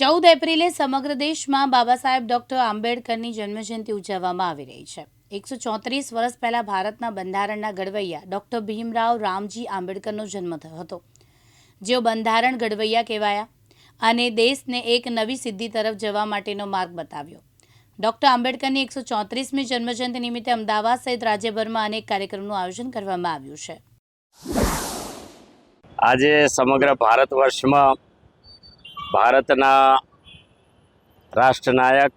ચૌદ એપ્રિલે સમગ્ર દેશમાં બાબા સાહેબ ડોક્ટર આંબેડકરની જન્મજયંતિ ઉજવવામાં આવી રહી છે. એકસો ચોત્રીસ વર્ષ પહેલાં ભારતના બંધારણના ઘડવૈયા ડોક્ટર ભીમરાવ રામજી આંબેડકરનો જન્મ થયો હતો. જેઓ બંધારણ ઘડવૈયા કહેવાયા અને દેશને એક નવી સિદ્ધિ તરફ જવા માટેનો માર્ગ બતાવ્યો. ડોક્ટર આંબેડકરની એકસો ચોત્રીસમી જન્મજયંતિ નિમિત્તે અમદાવાદ સહિત રાજ્યભરમાં અનેક કાર્યક્રમનું આયોજન કરવામાં આવ્યું છે. આજે સમગ્ર ભારત વર્ષમાં ભારતના રાષ્ટ્રનાયક,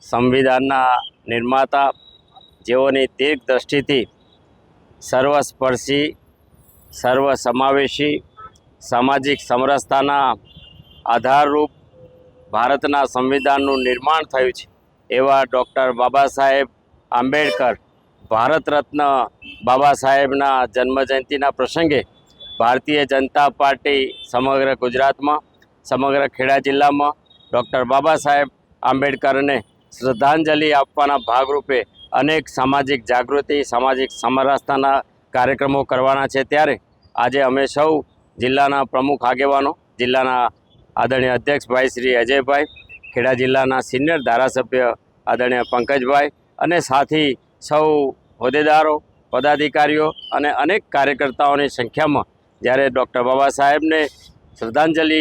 સંવિધાનના નિર્માતા, જેઓની દીર્ઘ દ્રષ્ટિથી સર્વસ્પર્શી, સર્વસમાવેશી, સામાજિક સમરસતાના આધારરૂપ ભારતના સંવિધાનનું નિર્માણ થયું છે. એવા ડૉક્ટર બાબા સાહેબ આંબેડકર, ભારત રત્ન બાબા સાહેબના જન્મજયંતિના પ્રસંગે ભારતીય જનતા પાર્ટી સમગ્ર ગુજરાતમાં સમગ્ર ખેડા જિલ્લામાં ડૉક્ટર બાબા સાહેબ આંબેડકરને શ્રદ્ધાંજલિ આપવાના ભાગરૂપે અનેક સામાજિક જાગૃતિ, સામાજિક સમરસતાના કાર્યક્રમો કરવાના છે. ત્યારે આજે અમે સૌ જિલ્લાના પ્રમુખ આગેવાનો, જિલ્લાના આદરણીય અધ્યક્ષભાઈ શ્રી અજયભાઈ, ખેડા જિલ્લાના સિનિયર ધારાસભ્ય આદરણીય પંકજભાઈ અને સાથી સૌ હોદ્દેદારો, પદાધિકારીઓ અને અનેક કાર્યકર્તાઓની સંખ્યામાં જ્યારે ડૉક્ટર બાબા સાહેબને શ્રદ્ધાંજલિ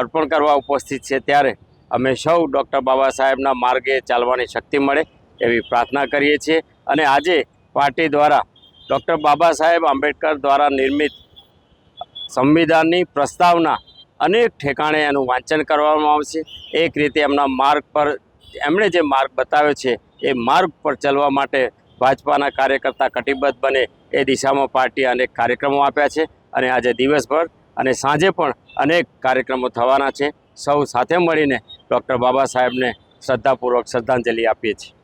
અર્પણ કરવા ઉપસ્થિત છે ત્યારે અમે સૌ ડૉક્ટર બાબા સાહેબના માર્ગે ચાલવાની શક્તિ મળે એવી પ્રાર્થના કરીએ છીએ. અને આજે પાર્ટી દ્વારા ડૉક્ટર બાબા સાહેબ આંબેડકર દ્વારા નિર્મિત સંવિધાનની પ્રસ્તાવના અનેક ઠેકાણે એનું વાંચન કરવામાં આવશે. એક રીતે એમના માર્ગ પર એમણે જે માર્ગ બતાવ્યો છે એ માર્ગ પર ચાલવા માટે ભાજપાના કાર્યકર્તા કટિબદ્ધ બને એ દિશામાં પાર્ટીએ અનેક કાર્યક્રમો આપ્યા છે. અને આજે દિવસભર અને સાંજે પણ અનેક કાર્યક્રમો થવાના છે. સૌ સાથે મળીને ડૉક્ટર બાબા સાહેબને શ્રદ્ધાપૂર્વક શ્રદ્ધાંજલિ આપીએ છીએ.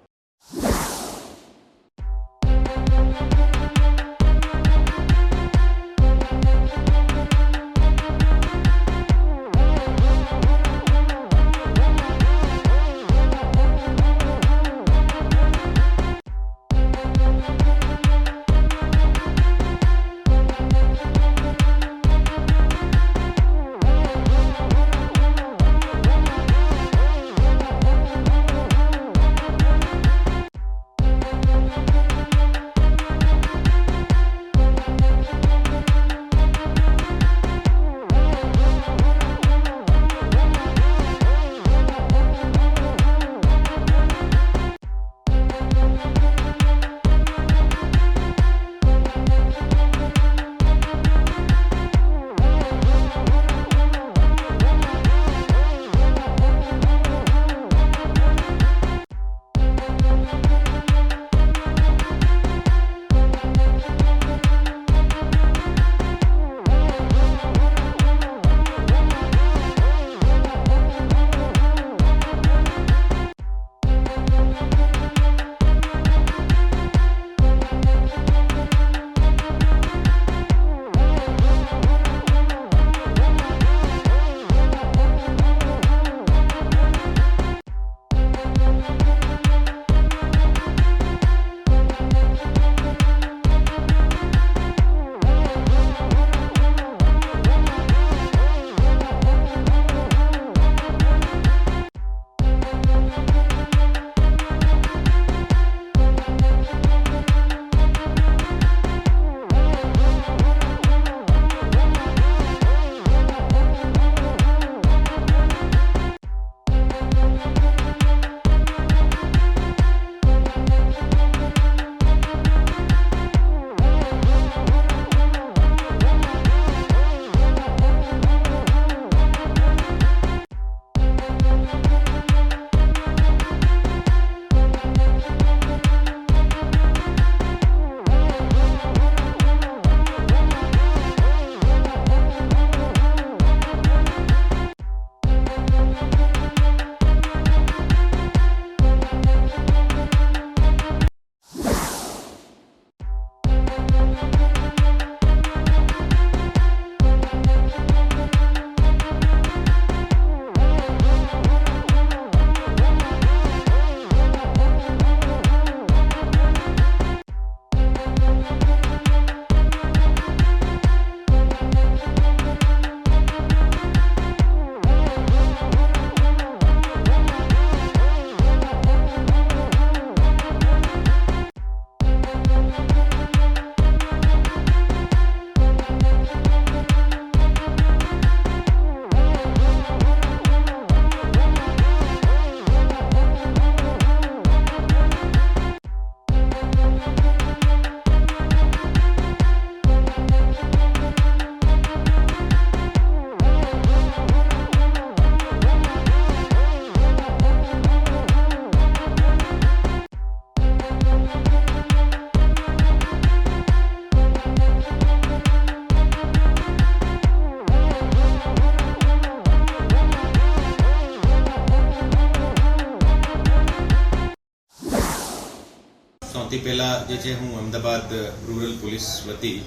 જે છે, હું અમદાવાદ રૂરલ પોલીસ વતી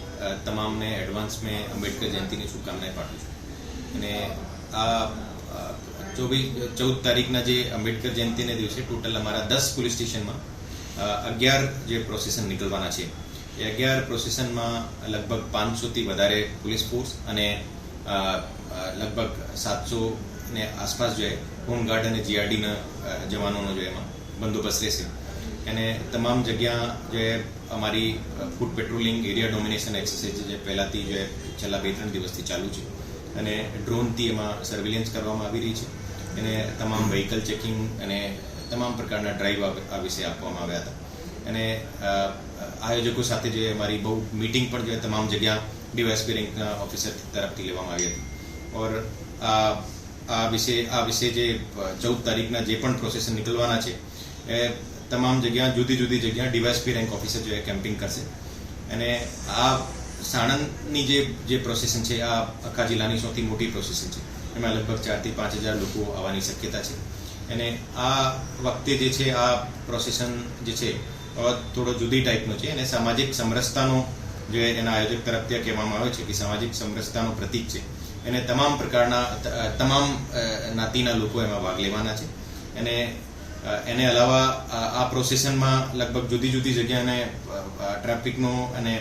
તમામને એડવાન્સ મેં આંબેડકર જયંતિની શુભકામનાએ પાઠવું છું. અને આ ચોવીસ, ચૌદ તારીખના જે આંબેડકર જયંતિને દિવસે ટોટલ અમારા દસ પોલીસ સ્ટેશનમાં અગિયાર જે પ્રોસેસન નીકળવાના છે. એ અગિયાર પ્રોસેસનમાં લગભગ પાંચસોથી વધારે પોલીસ ફોર્સ અને લગભગ સાતસો ને આસપાસ જે હોમગાર્ડ અને જીઆરડીના જવાનોનો જો એમાં બંદોબસ્ત રહેશે. અને તમામ જગ્યા જે અમારી foot patrolling area domination exercise જે પહેલાંથી જે છેલ્લા બે ત્રણ દિવસથી ચાલુ છે. અને ડ્રોનથી એમાં સર્વેલન્સ કરવામાં આવી રહી છે. અને તમામ વ્હીકલ ચેકિંગ અને તમામ પ્રકારના ડ્રાઈવ આ વિશે આપવામાં આવ્યા હતા. અને આયોજકો સાથે જે અમારી બહુ મીટિંગ પણ જે તમામ જગ્યા ડીવાયએસપી રેન્કના ઓફિસર તરફથી લેવામાં આવી હતી. ઓર આ આ વિશે આ વિશે જે ચૌદ તારીખના જે પણ પ્રોસેસન નીકળવાના છે, એ તમામ જગ્યા જુદી જુદી જગ્યા ડીવાયસપી રેન્ક ઓફિસર જે કેમ્પિંગ કરશે. અને આ સાણંદની જે જે પ્રોસેસન છે, આ આખા જિલ્લાની સૌથી મોટી પ્રોસેસન છે. એમાં લગભગ ચારથી પાંચ હજાર લોકો આવવાની શક્યતા છે. અને આ વખતે જે છે, આ પ્રોસેસન જે છે થોડો જુદી ટાઈપનો છે અને સામાજિક સમરસતાનો જે એના આયોજક તરફથી ત્યાં કહેવામાં આવે છે કે સામાજિક સમરસતાનો પ્રતીક છે. એને તમામ પ્રકારના તમામ નાતિના લોકો એમાં ભાગ લેવાના છે. અને એને અલાવા આ પ્રોસેશનમાં લગભગ જુદી જુદી જગ્યાને ટ્રાફિકનો અને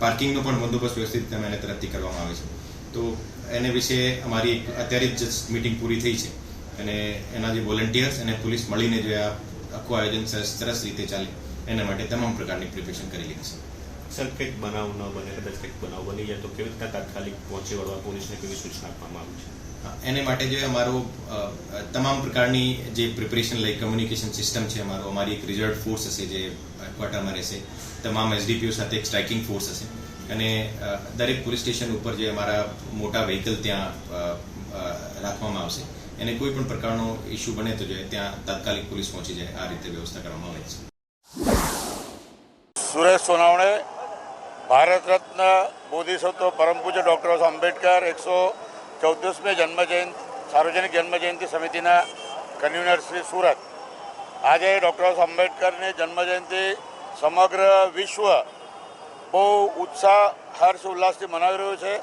પાર્કિંગનો પણ બંદોબસ્ત વ્યવસ્થિત એને તરફથી કરવામાં આવે છે. તો એને વિશે અમારી એક, અત્યારે જ મીટિંગ પૂરી થઈ છે. અને એના જે વોલેન્ટિયર્સ અને પોલીસ મળીને જે આ આખું આયોજન સરસ રીતે ચાલે, એના માટે તમામ પ્રકારની પ્રિપેરેશન કરી લીધી છે. સર, કંઈક બનાવ ન બને, કદાચ કંઈક બનાવ બની જાય તો કેવી રીતના તાત્કાલિક પહોંચી વળવા પોલીસને કેવી સૂચના આપવામાં આવી છે? એને માટે જે અમારો તમામ પ્રકારની જે પ્રિપરેશન લાઈક કમ્યુનિકેશન સિસ્ટમ છે અમારો, અમારી એક રિઝર્વ ફોર્સ હશે જે ક્વાર્ટરમાં રહેશે. તમામ એસડીપીઓ સાથે એક સ્ટ્રાઇકિંગ ફોર્સ હશે. અને દરેક પોલીસ સ્ટેશન ઉપર જે અમારા મોટા વ્હીકલ ત્યાં રાખવામાં આવશે. એને કોઈ પણ પ્રકારનો ઇસ્યુ બને તો જોઈએ ત્યાં તાત્કાલિક પોલીસ પહોંચી જાય. આ રીતે વ્યવસ્થા કરવામાં આવે છે. સુરેશ સોનાવણે, ભારત રત્ન બોધિસત્વ પરમ પૂજ્ય ડૉક્ટર આંબેડકર એકસો ચૌદસમી જન્મ જયંતિ, સાર્વજનિક જન્મજયંતિ સમિતિના કન્વીનર શ્રી સુરત. આજે ડૉક્ટર આંબેડકરની જન્મ જયંતિ સમગ્ર વિશ્વ બહુ ઉત્સાહ, હર્ષ, ઉલ્લાસથી મનાવી રહ્યું છે.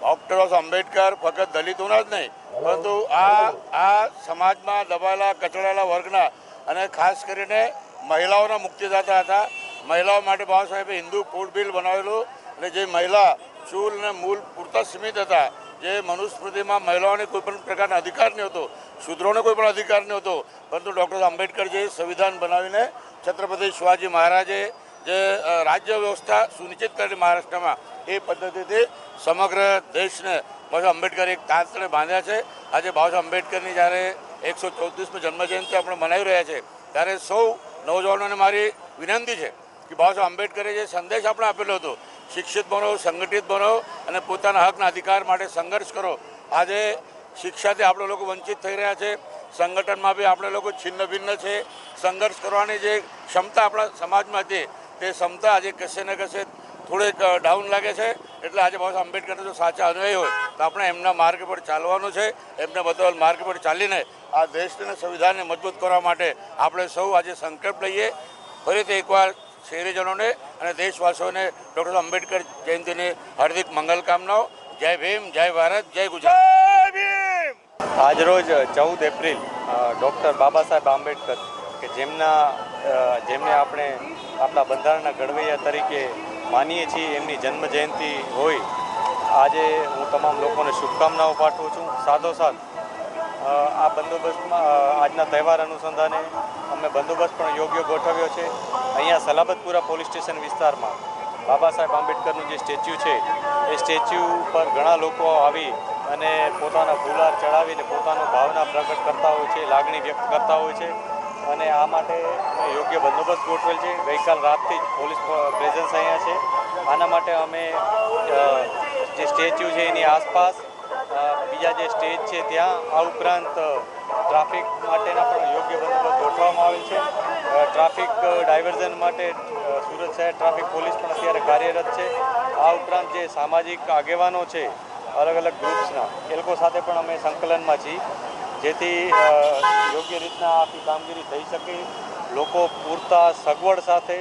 ડૉક્ટર આંબેડકર ફક્ત દલિતોના જ નહીં, પરંતુ આ આ સમાજમાં દબાયેલા, કચડાયેલા વર્ગના અને ખાસ કરીને મહિલાઓના મુક્તિદાતા હતા. મહિલાઓ માટે બાબા સાહેબે હિન્દુ ફૂડ બિલ બનાવેલું અને જે મહિલા ચૂલ અને મૂલ પૂરતા સીમિત હતા જે મનુસ્મૃતિમાં મહિલાઓને કોઈ પણ પ્રકારનો અધિકાર નહીં હતો, શૂદ્રોને કોઈ પણ અધિકાર નહીં હતો, પરંતુ ડૉક્ટર આંબેડકરજીએ સંવિધાન બનાવીને છત્રપતિ શિવાજી મહારાજે જે રાજ્ય વ્યવસ્થા સુનિશ્ચિત કરી મહારાષ્ટ્રમાં, એ પદ્ધતિથી સમગ્ર દેશને બાબા આંબેડકર એક તાંતણે બાંધ્યા છે. આજે બાબા સાહેબ આંબેડકરની જ્યારે એકસો ચૌત્રીસમી જન્મજયંતિ આપણે મનાવી રહ્યા છે, ત્યારે સૌ નવજવાનોને મારી વિનંતી છે કે બાબા સાહેબ આંબેડકરે જે સંદેશ આપણે આપેલો હતો શિક્ષિત બનો, સંગઠિત બનો અને પોતાના હકના અધિકાર માટે સંઘર્ષ કરો. આજે શિક્ષાથી આપણે લોકો વંચિત થઈ રહ્યા છે. સંગઠનમાં બી આપણે લોકો છિન્ન ભિન્ન છે. સંઘર્ષ કરવાની જે ક્ષમતા આપણા સમાજમાં હતી, તે ક્ષમતા આજે કશે ને કશે થોડીક ડાઉન લાગે છે. એટલે આજે બાબા આંબેડકરના જો સાચા અનુયાયી હોય, તો આપણે એમના માર્ગ પર ચાલવાનું છે. એમને બતાવેલ માર્ગ પર ચાલીને આ દેશને સંવિધાનને મજબૂત કરવા માટે આપણે સૌ આજે સંકલ્પ લઈએ. ફરીથી એકવાર શહેરીજનોને અને દેશવાસીઓને ડૉક્ટર આંબેડકર જયંતિની હાર્દિક મંગલ કામનાઓ. જય ભીમ જય ભારત જય ગુજરાત. જય ભીમ! આજરોજ ચૌદ એપ્રિલ ડૉક્ટર બાબા સાહેબ આંબેડકર કે જેમના જેમને આપણે આપણા બંધારણના ઘડવૈયા તરીકે માનીએ છીએ એમની જન્મ જયંતિ હોય. આજે હું તમામ લોકોને શુભકામનાઓ પાઠવું છું. સાથોસાથ આ બંદોબસ્તમાં આજના તહેવાર અનુસંધાને અમે બંદોબસ્ત પણ યોગ્ય ગોઠવ્યો છે. અહીંયા સલાબતપુરા પોલીસ સ્ટેશન વિસ્તારમાં બાબા સાહેબ આંબેડકરનું જે સ્ટેચ્યુ છે, એ સ્ટેચ્યુ પર ઘણા લોકો આવી અને પોતાના ફુલાર ચડાવીને પોતાનો ભાવના પ્રગટ કરતા હોય છે, લાગણી વ્યક્ત કરતા હોય છે અને આ માટે અમે યોગ્ય બંદોબસ્ત ગોઠવેલ છે. ગઈકાલ રાતથી જ પોલીસ પ્રેઝન્સ અહીંયા છે. આના માટે અમે જે સ્ટેચ્યુ છે એની આસપાસ બીજા જે સ્ટેજ છે ત્યાં આ ઉપરાંત ટ્રાફિક માટેના પણ યોગ્ય બંદોબસ્ત ગોઠવવામાં આવેલ છે. ટ્રાફિક ડાયવર્ઝન માટે સુરત શહેર ટ્રાફિક પોલીસ પણ અત્યારે કાર્યરત છે. આ ઉપરાંત જે સામાજિક આગેવાનો છે, અલગ અલગ ગ્રુપ્સના એ લોકો સાથે પણ અમે સંકલનમાં છીએ. જેથી યોગ્ય રીતના આખી કામગીરી થઈ શકે. લોકો પૂરતા સગવડ સાથે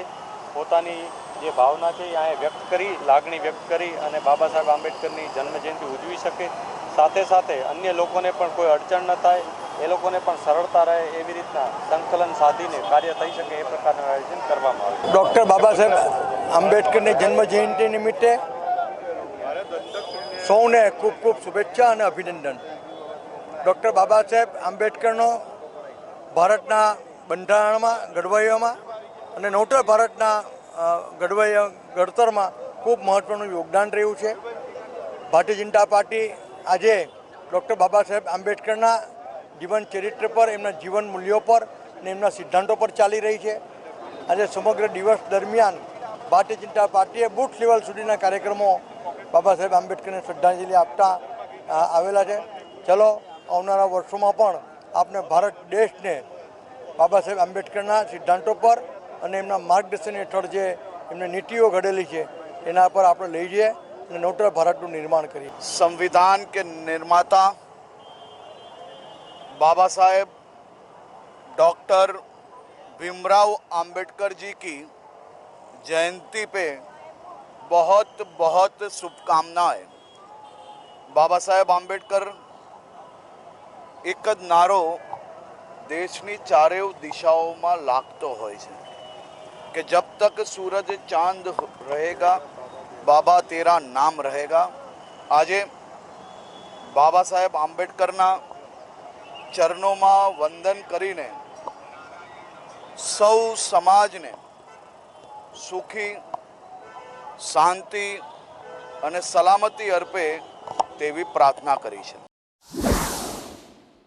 પોતાની જે ભાવના છે એ વ્યક્ત કરી, લાગણી વ્યક્ત કરી અને બાબા સાહેબ આંબેડકરની જન્મજયંતિ ઉજવી શકે. સાથે સાથે અન્ય લોકોને પણ કોઈ અડચણ ન થાય, એ લોકોને પણ સરળતા રહે એવી રીતના સંકલન સાધીને કાર્ય થઈ શકે એ પ્રકારનું આયોજન કરવામાં આવ્યું. ડૉક્ટર બાબા સાહેબ, આંબેડકરની જન્મ જયંતિ નિમિત્તે સૌને ખૂબ ખૂબ શુભેચ્છા અને અભિનંદન. ડૉક્ટર બાબા સાહેબ, આંબેડકરનો ભારતના બંધારણમાં, ઘડવૈયામાં અને નવતર ભારતના ઘડવૈયા, ઘડતરમાં ખૂબ મહત્ત્વનું યોગદાન રહ્યું છે. ભારતીય જનતા પાર્ટી આજે ડૉક્ટર બાબા સાહેબ આંબેડકરના જીવન ચરિત્ર પર, એમના જીવન મૂલ્યો પર અને એમના સિદ્ધાંતો પર ચાલી રહી છે. આજે સમગ્ર દિવસ દરમિયાન ભારતીય જનતા પાર્ટીએ બૂથ લેવલ સુધીના કાર્યક્રમો બાબા સાહેબ આંબેડકરને શ્રદ્ધાંજલિ આપતા આવેલા છે. ચલો, આવનારા વર્ષોમાં પણ આપણે ભારત દેશને બાબા સાહેબ આંબેડકરના સિદ્ધાંતો પર અને એમના માર્ગદર્શન હેઠળ જે એમને નીતિઓ ઘડેલી છે, એના પર આપણે લઈ જઈએ. અને નવતર ભારતનું નિર્માણ કરીએ संविधान के निर्माता बाबा साहेब डॉक्टर भीमराव अंबेडकर जी की जयंती पे बहुत बहुत शुभकामनाएं બાબા સાહેબ આંબેડકર એક જ નારો દેશની ચારેય દિશાઓમાં લાગતો હોય છે કે જબ તક સૂરજ ચાંદ રહેગા બાબા તેરા નામ રહેગા આજે બાબા સાહેબ આંબેડકરના ચરણોમાં વંદન કરીને સૌ સમાજને સુખી શાંતિ અને સલામતી અર્પે તેવી પ્રાર્થના કરી છે